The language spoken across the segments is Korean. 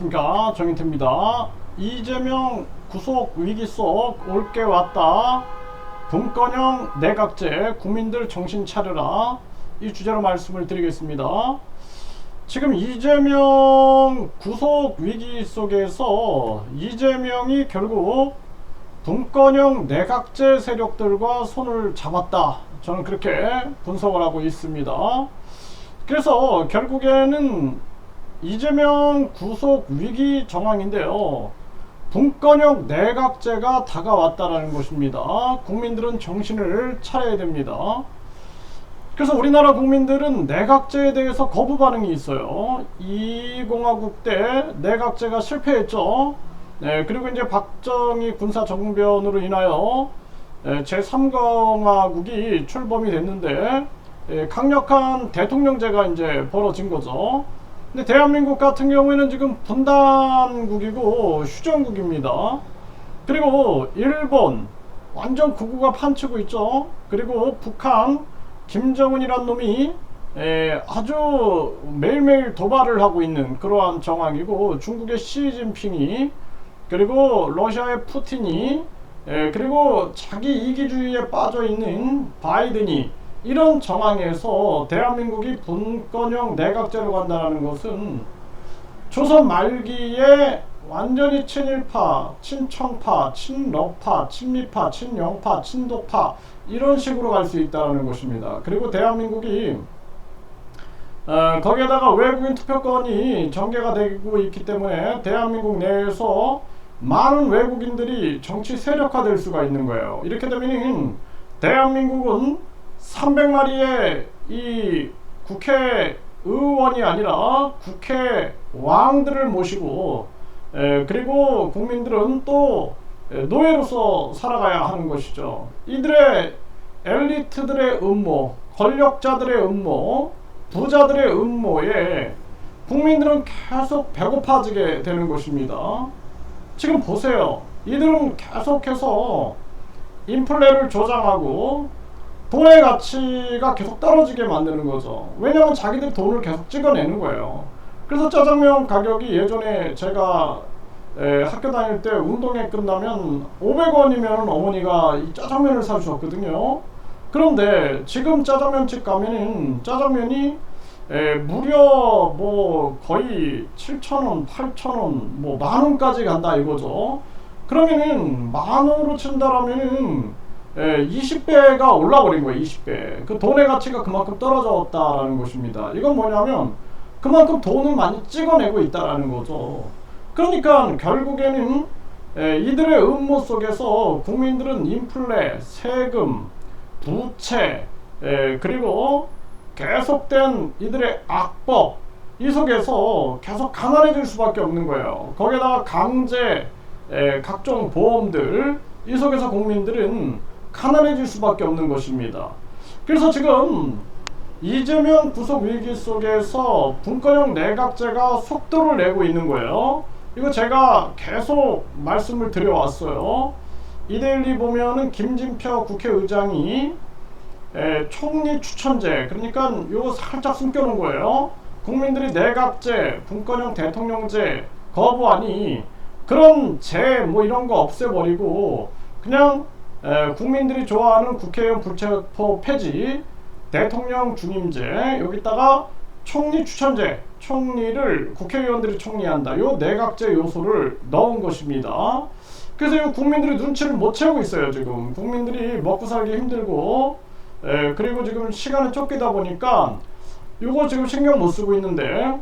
안녕하십니까 정인태입니다. 이재명 구속 위기 속 올게 왔다. 분권형 내각제 국민들 정신 차려라. 이 주제로 말씀을 드리겠습니다. 지금 이재명 구속 위기 속에서 이재명이 결국 분권형 내각제 세력들과 손을 잡았다. 저는 그렇게 분석을 하고 있습니다. 그래서 결국에는 이재명 구속 위기 정황인데요. 분권형 내각제가 다가왔다라는 것입니다. 국민들은 정신을 차려야 됩니다. 그래서 우리나라 국민들은 내각제에 대해서 거부 반응이 있어요. 이 공화국 때 내각제가 실패했죠. 네, 그리고 이제 박정희 군사 정변으로 인하여 예, 제3공화국이 출범이 됐는데 예, 강력한 대통령제가 이제 벌어진 거죠. 근데 대한민국 같은 경우에는 지금 분단국이고 휴전국입니다. 그리고 일본 완전 극우가 판치고 있죠. 그리고 북한 김정은이란 놈이 에, 아주 매일매일 도발을 하고 있는 그러한 정황이고 중국의 시진핑이 그리고 러시아의 푸틴이 에, 그리고 자기 이기주의에 빠져 있는 바이든이 이런 정황에서 대한민국이 분권형 내각제로 간다는 것은 조선 말기에 완전히 친일파, 친청파, 친러파, 친미파, 친영파, 친도파 이런 식으로 갈 수 있다는 것입니다. 그리고 대한민국이 어, 거기에다가 외국인 투표권이 전개가 되고 있기 때문에 대한민국 내에서 많은 외국인들이 정치 세력화될 수가 있는 거예요. 이렇게 되면 대한민국은 300마리의 이 국회 의원이 아니라 국회 왕들을 모시고 에, 그리고 국민들은 또 에, 노예로서 살아가야 하는 것이죠. 이들의 엘리트들의 음모, 권력자들의 음모, 부자들의 음모에 국민들은 계속 배고파지게 되는 것입니다. 지금 보세요. 이들은 계속해서 인플레를 조장하고 돈의 가치가 계속 떨어지게 만드는 거죠. 왜냐하면 자기들 돈을 계속 찍어내는 거예요. 그래서 짜장면 가격이 예전에 제가 에, 학교 다닐 때 운동회 끝나면 500원이면 어머니가 이 짜장면을 사주셨거든요. 그런데 지금 짜장면집 가면은 짜장면이 에, 무려 뭐 거의 7,000원, 8,000원, 뭐 만원까지 간다 이거죠. 그러면은 만원으로 친다라면은 예, 20배가 올라버린 거예요, 20배. 그 돈의 가치가 그만큼 떨어졌다는 것입니다. 이건 뭐냐면 그만큼 돈을 많이 찍어내고 있다는 거죠. 그러니까 결국에는 예, 이들의 음모 속에서 국민들은 인플레, 세금, 부채, 예, 그리고 계속된 이들의 악법 이 속에서 계속 가난해질 수밖에 없는 거예요. 거기에다가 강제, 예, 각종 보험들 이 속에서 국민들은 가난해질 수밖에 없는 것입니다. 그래서 지금 이재명 구속 위기 속에서 분권형 내각제가 속도를 내고 있는 거예요. 이거 제가 계속 말씀을 드려왔어요. 이데일리 보면은 김진표 국회의장이 에, 총리 추천제 그러니까 요거 살짝 숨겨놓은 거예요. 국민들이 내각제, 분권형 대통령제 거부하니 그런 제 뭐 이런 거 없애버리고 그냥 에, 국민들이 좋아하는 국회의원 불체포 폐지, 대통령 중임제, 여기다가 총리 추천제, 총리를 국회의원들이 총리한다. 요 내각제 요소를 넣은 것입니다. 그래서 이 국민들이 눈치를 못 채우고 있어요, 지금. 국민들이 먹고 살기 힘들고, 에, 그리고 지금 시간이 쫓기다 보니까 요거 지금 신경 못 쓰고 있는데,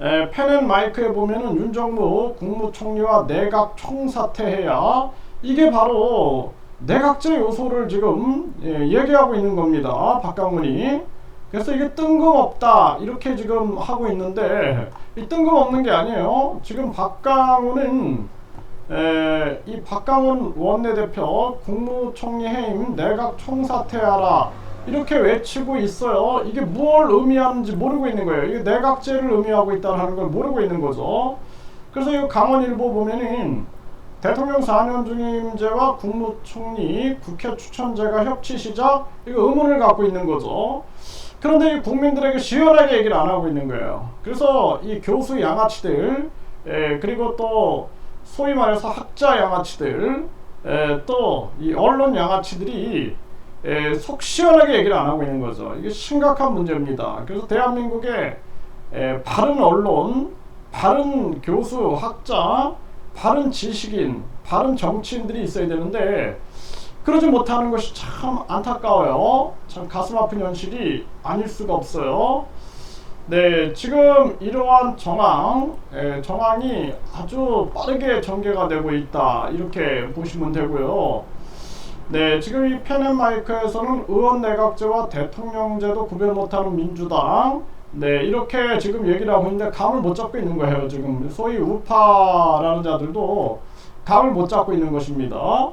에, 펜앤 마이크에 보면은 윤정무 국무총리와 내각 총사퇴해야 이게 바로 내각제 요소를 지금 예, 얘기하고 있는 겁니다. 박강훈이. 그래서 이게 뜬금없다 이렇게 지금 하고 있는데 이 뜬금없는 게 아니에요. 지금 박강훈은 에, 이 박강훈 원내대표 국무총리 해임 내각 총사퇴하라 이렇게 외치고 있어요. 이게 뭘 의미하는지 모르고 있는 거예요. 이게 내각제를 의미하고 있다는 걸 모르고 있는 거죠. 그래서 이 강원일보 보면은 대통령 4년 중임제와 국무총리 국회 추천제가 협치 시작 이거 의문을 갖고 있는 거죠. 그런데 이 국민들에게 시원하게 얘기를 안 하고 있는 거예요. 그래서 이 교수 양아치들, 에, 그리고 또 소위 말해서 학자 양아치들, 또이 언론 양아치들이 에, 속 시원하게 얘기를 안 하고 있는 거죠. 이게 심각한 문제입니다. 그래서 대한민국의 에, 바른 언론, 바른 교수, 학자, 바른 지식인, 바른 정치인들이 있어야 되는데 그러지 못하는 것이 참 안타까워요. 참 가슴 아픈 현실이 아닐 수가 없어요. 네, 지금 이러한 정황, 에, 정황이 아주 빠르게 전개가 되고 있다. 이렇게 보시면 되고요. 네, 지금 이 펜앤마이크에서는 의원 내각제와 대통령제도 구별 못하는 민주당 네, 이렇게 지금 얘기를 하고 있는데 감을 못 잡고 있는 거예요. 지금 소위 우파라는 자들도 감을 못 잡고 있는 것입니다.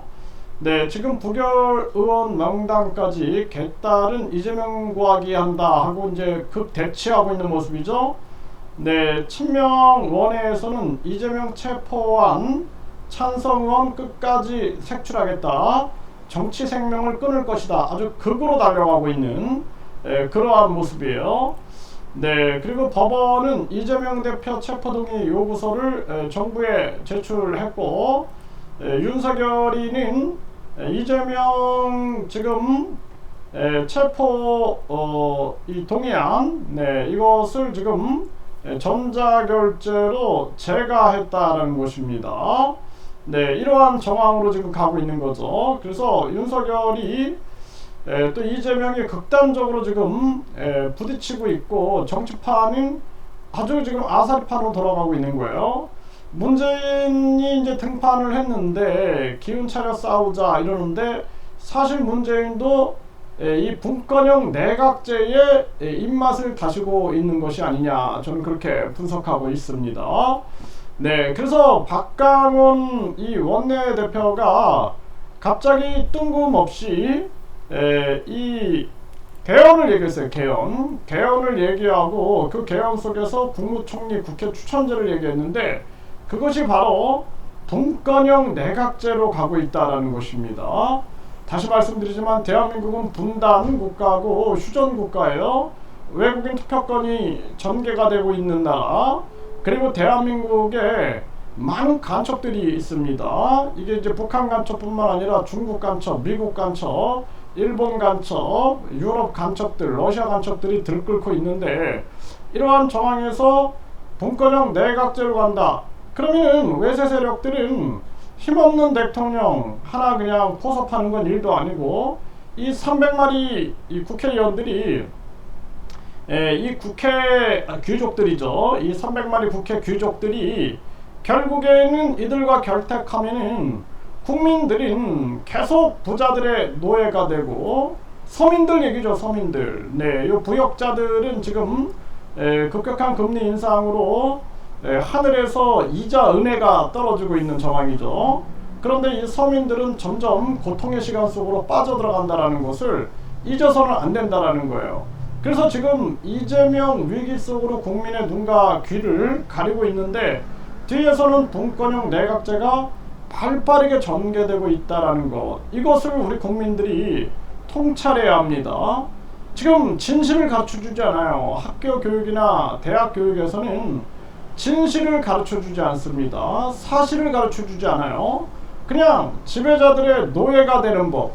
네, 지금 부결 의원 명단까지 개딸은 이재명 구하기 한다 하고 이제 급 대치하고 있는 모습이죠. 네, 친명 원회에서는 이재명 체포안 찬성 의원 끝까지 색출하겠다. 정치 생명을 끊을 것이다. 아주 극으로 달려가고 있는 에, 그러한 모습이에요. 네, 그리고 법원은 이재명 대표 체포 동의 요구서를 에, 정부에 제출했고 에, 윤석열이는 에, 이재명 지금 에, 체포 어, 이 동의안 네, 이것을 지금 에, 전자결제로 제가했다는 것입니다. 네, 이러한 정황으로 지금 가고 있는 거죠. 그래서 윤석열이 에, 또 이재명이 극단적으로 지금 에, 부딪히고 있고 정치판은 아주 지금 아사리판으로 돌아가고 있는 거예요. 문재인이 이제 등판을 했는데 기운 차려 싸우자 이러는데 사실 문재인도 에, 이 분권형 내각제의 에, 입맛을 다시고 있는 것이 아니냐 저는 그렇게 분석하고 있습니다. 네, 그래서 박강원 이 원내대표가 갑자기 뜬금없이 에, 이 개헌을 얘기했어요. 개헌. 개헌을 얘기하고 그 개헌 속에서 국무총리 국회 추천제를 얘기했는데 그것이 바로 동권형 내각제로 가고 있다라는 것입니다. 다시 말씀드리지만 대한민국은 분단 국가고 휴전 국가예요. 외국인 투표권이 전개가 되고 있는 나라. 그리고 대한민국에 많은 간첩들이 있습니다. 이게 이제 북한 간첩뿐만 아니라 중국 간첩, 미국 간첩, 일본 간첩, 유럽 간첩들, 러시아 간첩들이 들끓고 있는데 이러한 정황에서 분권형 내각제로 간다. 그러면은 외세 세력들은 힘없는 대통령 하나 그냥 포섭하는 건 일도 아니고 이 300마리 이 국회의원들이 예, 이 국회 귀족들이죠. 이 300마리 국회 귀족들이 결국에는 이들과 결탁하면은 국민들은 계속 부자들의 노예가 되고 서민들 얘기죠. 서민들. 네, 이 부역자들은 지금 에, 급격한 금리 인상으로 에, 하늘에서 이자 은혜가 떨어지고 있는 정황이죠. 그런데 이 서민들은 점점 고통의 시간 속으로 빠져들어간다라는 것을 잊어서는 안 된다라는 거예요. 그래서 지금 이재명 위기 속으로 국민의 눈과 귀를 가리고 있는데 뒤에서는 분권형 내각제가 발빠르게 전개되고 있다라는 것 이것을 우리 국민들이 통찰해야 합니다. 지금 진실을 가르쳐 주지 않아요. 학교 교육이나 대학 교육에서는 진실을 가르쳐 주지 않습니다. 사실을 가르쳐 주지 않아요. 그냥 지배자들의 노예가 되는 법,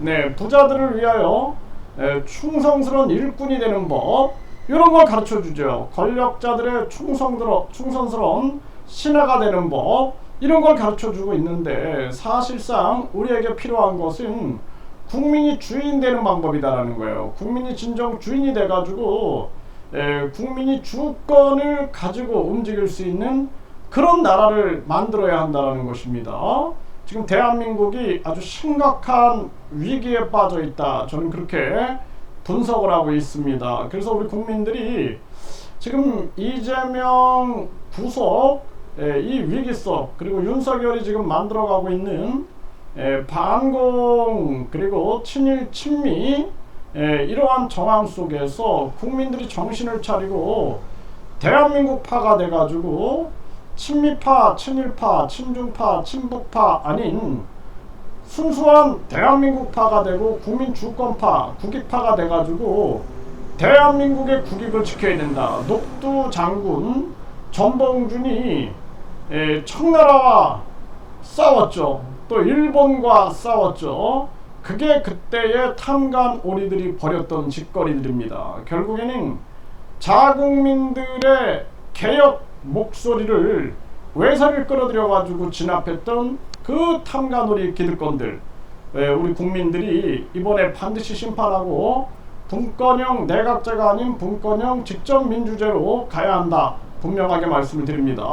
네, 부자들을 위하여 예, 충성스러운 일꾼이 되는 법 이런 걸 가르쳐 주죠. 권력자들의 충성스러운 신하가 되는 법 이런 걸 가르쳐 주고 있는데 사실상 우리에게 필요한 것은 국민이 주인 되는 방법이다라는 거예요. 국민이 진정 주인이 돼 가지고 예, 국민이 주권을 가지고 움직일 수 있는 그런 나라를 만들어야 한다는 것입니다. 지금 대한민국이 아주 심각한 위기에 빠져 있다. 저는 그렇게 분석을 하고 있습니다. 그래서 우리 국민들이 지금 이재명 구속 예, 이 위기 속 그리고 윤석열이 지금 만들어가고 있는 예, 반공 그리고 친일 친미 예, 이러한 정황 속에서 국민들이 정신을 차리고 대한민국 파가 돼가지고 친미파, 친일파, 친중파, 친북파 아닌 순수한 대한민국파가 되고 국민 주권파, 국익파가 돼가지고 대한민국의 국익을 지켜야 된다. 녹두 장군 전봉준이 에, 청나라와 싸웠죠. 또 일본과 싸웠죠. 그게 그때의 탐관 오리들이 벌였던 짓거리들입니다. 결국에는 자국민들의 개혁 목소리를 외사를 끌어들여 가지고 진압했던 그 탐관 오리 기득권들 에, 우리 국민들이 이번에 반드시 심판하고 분권형 내각제가 아닌 분권형 직접 민주제로 가야 한다. 분명하게 말씀을 드립니다.